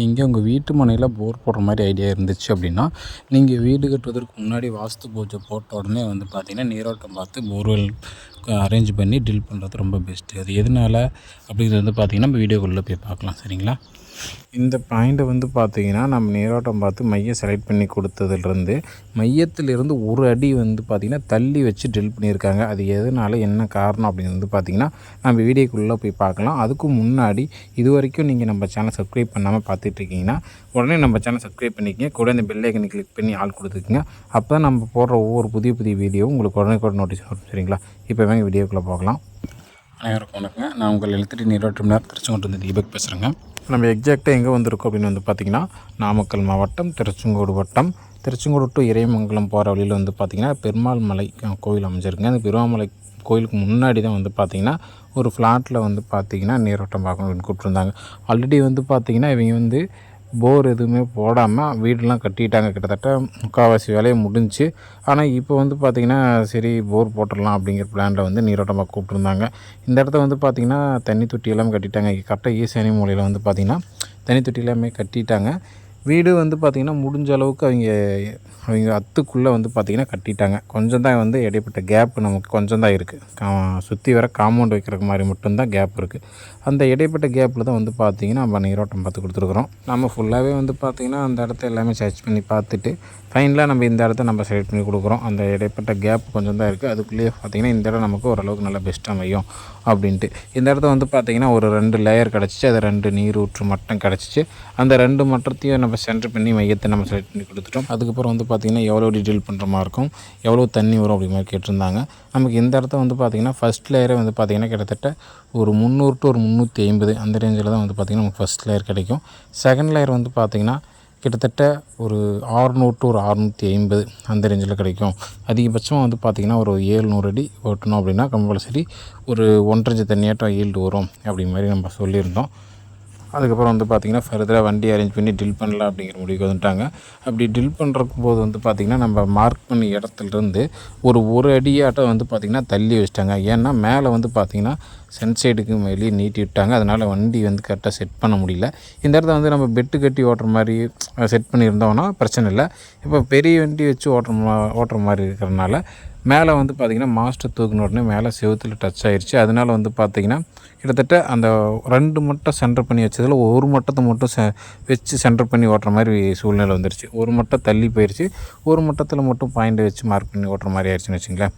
he நீங்கள் உங்கள் வீட்டு மனையில் போர் போடுற மாதிரி ஐடியா இருந்துச்சு அப்படின்னா நீங்கள் வீடு கட்டுவதற்கு முன்னாடி வாஸ்து பூஜை போட்ட உடனே வந்து பார்த்திங்கன்னா நீரோட்டம் பார்த்து போர்வெல் அரேஞ்ச் பண்ணி ட்ரில் பண்ணுறது ரொம்ப பெஸ்ட்டு அது எதனால்? அப்படிங்கிறது வந்து பார்த்தீங்கன்னா நம்ம வீடியோக்குள்ளே போய் பார்க்கலாம் சரிங்களா? இந்த பாயிண்ட்டை வந்து பார்த்தீங்கன்னா நம்ம நீரோட்டம் பார்த்து மையம் செலக்ட் பண்ணி கொடுத்ததுலேருந்து மையத்திலிருந்து ஒரு அடி வந்து பார்த்திங்கன்னா தள்ளி வச்சு ட்ரில் பண்ணியிருக்காங்க. அது எதனால் என்ன காரணம் அப்படின்னு வந்து பார்த்திங்கன்னா நம்ம வீடியோக்குள்ளே போய் பார்க்கலாம் அதுக்கு முன்னாடி இது வரைக்கும் நீங்கள் நம்ம சேனல் சப்ஸ்கிரைப் பண்ணாமல் பார்த்துட்டு இருக்கீங்கன்னா உடனே நம்ம சேனல் சப்ஸ்கிரைப் பண்ணிக்கங்க. கூட இந்த பெல் ஐக்கனை கிளிக் பண்ணி ஆள் கொடுத்துக்குங்க. அப்போ தான் நம்ம போடுற ஒவ்வொரு புதிய புதிய வீடியோவும் உங்களுக்கு உடனே கூட நோட்டீஸ் வரும். சரிங்களா? இப்போ வாங்க வீடியோக்குள்ளே பார்க்கலாம் அனைவருக்கும் வணக்கங்க. நான் உங்கள் எழுத்துட்டு நீரோட்டம் நேரம் திருச்செங்கோட்டு வந்து தீபக் பேசுகிறேங்க நம்ம எக்ஸாக்டாக எங்கே வந்திருக்கோம் அப்படின்னு வந்து பார்த்திங்கன்னா நாமக்கல் மாவட்டம் திருச்செங்கோடு வட்டம் திருச்செங்கோடு டு இறைமங்கலம் போகிற வழியில் வந்து பார்த்திங்கன்னா பெருமாள் மலை கோயில் அமைஞ்சிருக்குங்க. அந்த பெருமாமலை கோயிலுக்கு முன்னாடி தான் வந்து பார்த்திங்கன்னா ஒரு ஃப்ளாட்டில் வந்து பார்த்திங்கன்னா நீரோட்டம் பார்க்கணும் கூப்பிட்ருந்தாங்க ஆல்ரெடி வந்து பார்த்திங்கன்னா இவங்க வந்து போர் எதுவுமே போடாமல் வீடெலாம் கட்டிட்டாங்க. கிட்டத்தட்ட முக்கால்வாசி வேலையை முடிஞ்சுச்சு ஆனால் இப்போ வந்து பார்த்திங்கன்னா சரி போர் போட்டுடலாம் அப்படிங்கிற பிளானில் வந்து நீரோட்டமாக கூப்பிட்ருந்தாங்க இந்த இடத்த வந்து பார்த்திங்கன்னா தண்ணி தொட்டி எல்லாமே கட்டிட்டாங்க. கரெக்டாக ஈசானி மூலையில் வந்து பார்த்திங்கன்னா தண்ணி தொட்டி எல்லாமே கட்டிட்டாங்க. வீடு வந்து பார்த்திங்கன்னா முடிஞ்ச அளவுக்கு அவங்க அவங்க அத்துக்குள்ளே வந்து பார்த்திங்கன்னா கட்டிட்டாங்க. கொஞ்சம் தான் வந்து இடைப்பட்ட கேப் நமக்கு கொஞ்சம் தான் இருக்குது சுற்றி வர காம்பவுண்ட் வைக்கிற மாதிரி மட்டும்தான் கேப் இருக்குது அந்த இடைப்பட்ட கேப்பில் தான் வந்து பார்த்திங்கன்னா நம்ம நீரோட்டம் பார்த்து கொடுத்துருக்குறோம். நம்ம ஃபுல்லாகவே வந்து பார்த்திங்கன்னா அந்த இடத்த எல்லாமே சர்ச் பண்ணி பார்த்துட்டு ஃபைனலாக நம்ம இந்த இடத்த நம்ம செலக்ட் பண்ணி கொடுக்குறோம். அந்த இடைப்பட்ட கேப் கொஞ்சம் தான் இருக்குது அதுக்குள்ளேயே பார்த்திங்கன்னா இந்த இடம் நமக்கு ஓரளவுக்கு நல்லா பெஸ்ட்டாக அமையும் அப்படின்ட்டு. இந்த இடத்த வந்து பார்த்திங்கன்னா ஒரு ரெண்டு லேயர் கிடச்சிச்சு. அது ரெண்டு நீர் ஊற்று மட்டம் கிடச்சிச்சு. அந்த ரெண்டு மட்டத்தையும் நம்ம நம்ம சென்டர் பண்ணி மையத்தை நம்ம செலக்ட் பண்ணி கொடுத்துட்டோம். அதுக்கப்புறம் வந்து பார்த்திங்கன்னா எவ்வளோ டீட்டெயில் பண்ணுற மாதிரி இருக்கும் எவ்வளோ தண்ணி வரும் அப்படி மாதிரி கேட்டிருந்தாங்க. நமக்கு இந்த இடத்த வந்து பார்த்திங்கன்னா ஃபஸ்ட் லேயரே வந்து பார்த்திங்கன்னா கிட்டத்தட்ட ஒரு முந்நூறு டு ஒரு முந்நூற்றி ஐம்பது அந்த ரேஞ்சில் தான் வந்து பார்த்திங்கன்னா நமக்கு ஃபஸ்ட் லேயர் கிடைக்கும். செகண்ட் லேயர் வந்து பார்த்திங்கன்னா கிட்டத்தட்ட ஒரு ஆறுநூறு டு ஒரு அறுநூற்றி ஐம்பது அந்த ரேஞ்சில் கிடைக்கும். அதிகபட்சமாக வந்து பார்த்திங்கன்னா ஒரு ஏழ்நூறு அடி ஓட்டணும் அப்படின்னா கம்பல்சரி ஒரு ஒன்றரை தண்ணியாட்டம் ஈல்டு வரும் அப்படி மாதிரி நம்ம சொல்லியிருந்தோம். அதுக்கப்புறம் வந்து பார்த்திங்கன்னா ஃபர்தராக வண்டி அரேஞ்ச் பண்ணி ட்ரில் பண்ணலாம் அப்படிங்கிற முடிவுக்கு வந்துட்டாங்க. அப்படி ட்ரில் பண்ணுறக்கு போது வந்து பார்த்திங்கன்னா நம்ம மார்க் பண்ண இடத்துலேருந்து ஒரு ஒரு அடியாட்டம் வந்து பார்த்திங்கன்னா தள்ளி வச்சிட்டாங்க. ஏன்னா மேலே வந்து பார்த்திங்கன்னா சன்சைடுக்கு வெளியே நீட்டி விட்டாங்க. அதனால் வண்டி வந்து கரெக்டாக செட் பண்ண முடியல. இந்த இடத்த வந்து நம்ம பெட்டு கட்டி ஓட்டுற மாதிரி செட் பண்ணியிருந்தோம்னா பிரச்சனை இல்லை. இப்போ பெரிய வண்டி வச்சு ஓட்டுற மா ஓட்டுற மாதிரி இருக்கிறனால மேலே வந்து பார்த்திங்கன்னா மாஸ்டர் தூக்கின உடனே மேலே செவத்தில் டச் ஆயிருச்சு. அதனால் வந்து பார்த்திங்கன்னா கிட்டத்தட்ட அந்த ரெண்டு மட்டம் சென்டர் பண்ணி வச்சதில் ஒரு மட்டத்தை மட்டும் செ வச்சு சென்டர் பண்ணி ஓட்டுற மாதிரி சூழ்நிலை வந்துருச்சு. ஒரு மட்டம் தள்ளி போயிடுச்சு ஒரு மட்டத்தில் மட்டும் பாயிண்ட் வச்சு மார்க் பண்ணி ஓட்டுற மாதிரி ஆயிடுச்சுன்னு வச்சுங்களேன்.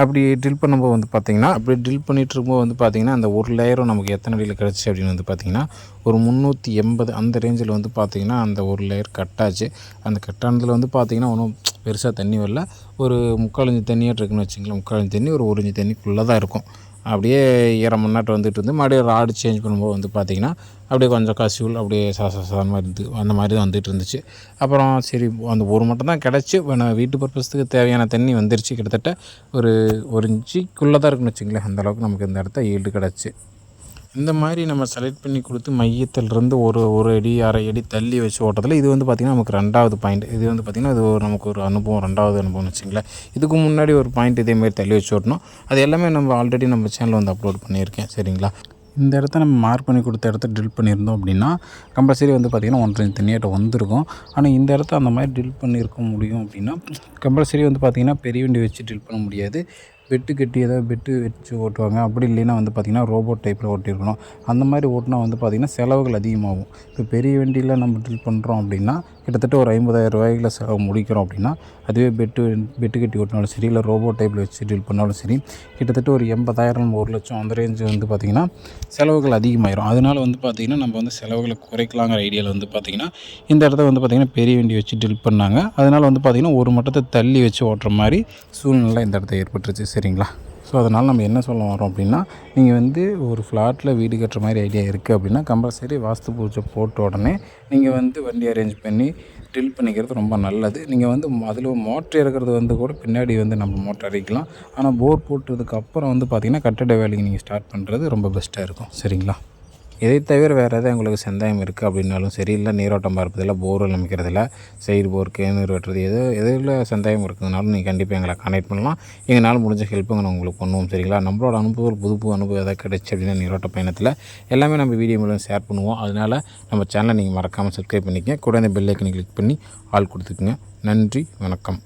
அப்படி ட்ரில் பண்ணும்போது வந்து பார்த்திங்கன்னா அப்படி ட்ரில் பண்ணிட்டு இருக்கும்போது வந்து பார்த்திங்கன்னா அந்த ஒரு லேயரும் நமக்கு எத்தனை அடியில் கிடச்சி அப்படின்னு வந்து பார்த்திங்கன்னா ஒரு முந்நூற்றி எண்பது அந்த ரேஞ்சில் வந்து பார்த்திங்கன்னா அந்த ஒரு லேயர் கட்டாச்சு அந்த கட்டானதில் வந்து பார்த்திங்கன்னா ஒன்றும் பெருசாக தண்ணி வரல. ஒரு முக்காலஞ்சு இஞ்சி தண்ணியாக இருக்குன்னு வச்சுங்களேன் முக்காலஞ்சு தண்ணி ஒரு ஒரு இஞ்சி தண்ணிக்குள்ளே தான் இருக்கும். அப்படியே ஈரம் முன்னாட்டு வந்துட்டு இருந்து மறுபடியும் ராடு சேஞ்ச் பண்ணும்போது வந்து பார்த்திங்கன்னா அப்படியே கொஞ்சம் கசிவுள் அப்படியே சாச மாதிரி இருந்து அந்த மாதிரி தான் வந்துட்டு இருந்துச்சு. அப்புறம் சரி அந்த ஒரு மட்டும் தான் கிடச்சி. வீட்டு பர்பஸ்க்கு தேவையான தண்ணி வந்துருச்சு. கிட்டத்தட்ட ஒரு ஒரு இன்ச்சுக்குள்ளே தான் இருக்குன்னு வச்சுங்களேன். அந்தளவுக்கு நமக்கு இந்த இடத்த ஈல்டு கிடச்சி. இந்த மாதிரி நம்ம செலக்ட் பண்ணி கொடுத்து மையத்திலிருந்து ஒரு ஒரு அடி அரை அடி தள்ளி வச்சு ஓட்டத்தில் இது வந்து பார்த்திங்கன்னா நமக்கு ரெண்டாவது பாயிண்ட் இது வந்து பார்த்திங்கன்னா இது ஒரு நமக்கு ஒரு அனுபவம் ரெண்டாவது அனுபவம்னு வச்சுங்களேன். இதுக்கு முன்னாடி ஒரு பாயிண்ட் இதேமாரி தள்ளி வச்சு ஓட்டணும். அது எல்லாமே நம்ம ஆல்ரெடி நம்ம சேனலில் வந்து அப்லோட் பண்ணியிருக்கேன். சரிங்களா? இந்த இடத்த நம்ம மார்க் பண்ணி கொடுத்த இடத்த ட்ரில் பண்ணியிருந்தோம் அப்படின்னா கம்பல்சரி வந்து பார்த்திங்கன்னா ஒன்றரை தண்ணியாட்ட வந்திருக்கும். ஆனால் இந்த இடத்த அந்த மாதிரி ட்ரில் பண்ணியிருக்க முடியும் அப்படின்னா கம்பல்சரி வந்து பார்த்திங்கன்னா பெரிய வண்டி வச்சு ட்ரில் பண்ண முடியாது. பெட்டு கட்டி ஏதாவது பெட்டு வச்சு ஓட்டுவாங்க. அப்படி இல்லைன்னா வந்து பார்த்திங்கன்னா ரோபோட் டைப்பில் ஓட்டியிருக்கணும். அந்த மாதிரி ஓட்டினா வந்து பார்த்திங்கன்னா செலவுகள் அதிகமாகும். இப்போ பெரிய வண்டியில் நம்ம ட்ரில் பண்ணுறோம் அப்படின்னா கிட்டத்தட்ட ஒரு ஐம்பதாயிரம் ரூபாய்க்குள்ள செலவு முடிக்கிறோம் அப்படின்னா அதுவே பெட்டு பெட்டு கட்டி ஓட்டினாலும் சரி இல்லை ரோபோ டைப்பில் வச்சு ட்ரில் பண்ணாலும் சரி கிட்டத்தட்ட ஒரு எண்பதாயிரம் ஒரு லட்சம் அந்த ரேஞ்சு வந்து பார்த்திங்கன்னா செலவுகள் அதிகமாயிரும். அதனால வந்து பார்த்திங்கன்னா நம்ம வந்து செலவுகளை குறைக்கலாங்கிற ஐடியாவில் வந்து பார்த்திங்கன்னா இந்த இடத்த வந்து பார்த்திங்கன்னா பெரிய வண்டி வச்சு ட்ரில் பண்ணாங்க. அதனால் வந்து பார்த்திங்கன்னா ஒரு மட்டத்தை தள்ளி வச்சு ஓட்டுற மாதிரி சூழ்நிலை இந்த இடத்த ஏற்பட்டுருச்சு. சரிங்களா? ஸோ அதனால் நம்ம என்ன சொல்ல வரோம் அப்படின்னா நீங்கள் வந்து ஒரு ஃப்ளாட்டில் வீடு கட்டுற மாதிரி ஐடியா இருக்குது அப்படின்னா கம்பல்சரி வாஸ்து பூஜை போட்ட உடனே நீங்கள் வந்து வண்டி அரேஞ்ச் பண்ணி ட்ரில் பண்ணிக்கிறது ரொம்ப நல்லது. நீங்கள் வந்து அதில் மோட்ரு இறக்குறது வந்து கூட பின்னாடி வந்து நம்ம மோட்டர் இறக்கலாம் ஆனால் போர் போட்டதுக்கு அப்புறம் வந்து பார்த்திங்கன்னா கட்டட வேலைக்கு நீங்கள் ஸ்டார்ட் பண்ணுறது ரொம்ப பெஸ்ட்டாக இருக்கும். சரிங்களா? இதை தவிர வேறு எதாவது உங்களுக்கு செந்தாயம் இருக்குது அப்படின்னாலும் சரி இல்லை நீரோட்டம் பார்ப்பதில் போர்வெல் அமைக்கிறதில்ல சைடு போர் கேனூர் வெட்டுறது எது எதில் செந்தாயம் இருக்குதுனாலும் நீங்கள் கண்டிப்பாக எங்களை கான்டாக்ட் பண்ணலாம். எங்களால் முடிஞ்ச ஹெல்ப்புங்க நான் உங்களுக்கு பண்ணுவோம் சரிங்களா? நம்மளோட அனுபவம் புது புது அனுபவம் எதாவது கிடைச்சி அப்படின்னா நீரோட்ட பயணத்தில் எல்லாமே நம்ம வீடியோ மூலம் ஷேர் பண்ணுவோம். அதனால் நம்ம சேனலை நீங்கள் மறக்காமல் சப்ஸ்கிரைப் பண்ணிக்கங்க. கூட இந்த பெல் ஐக்கனை கிளிக் பண்ணி ஆள் கொடுத்துக்குங்க. நன்றி வணக்கம்.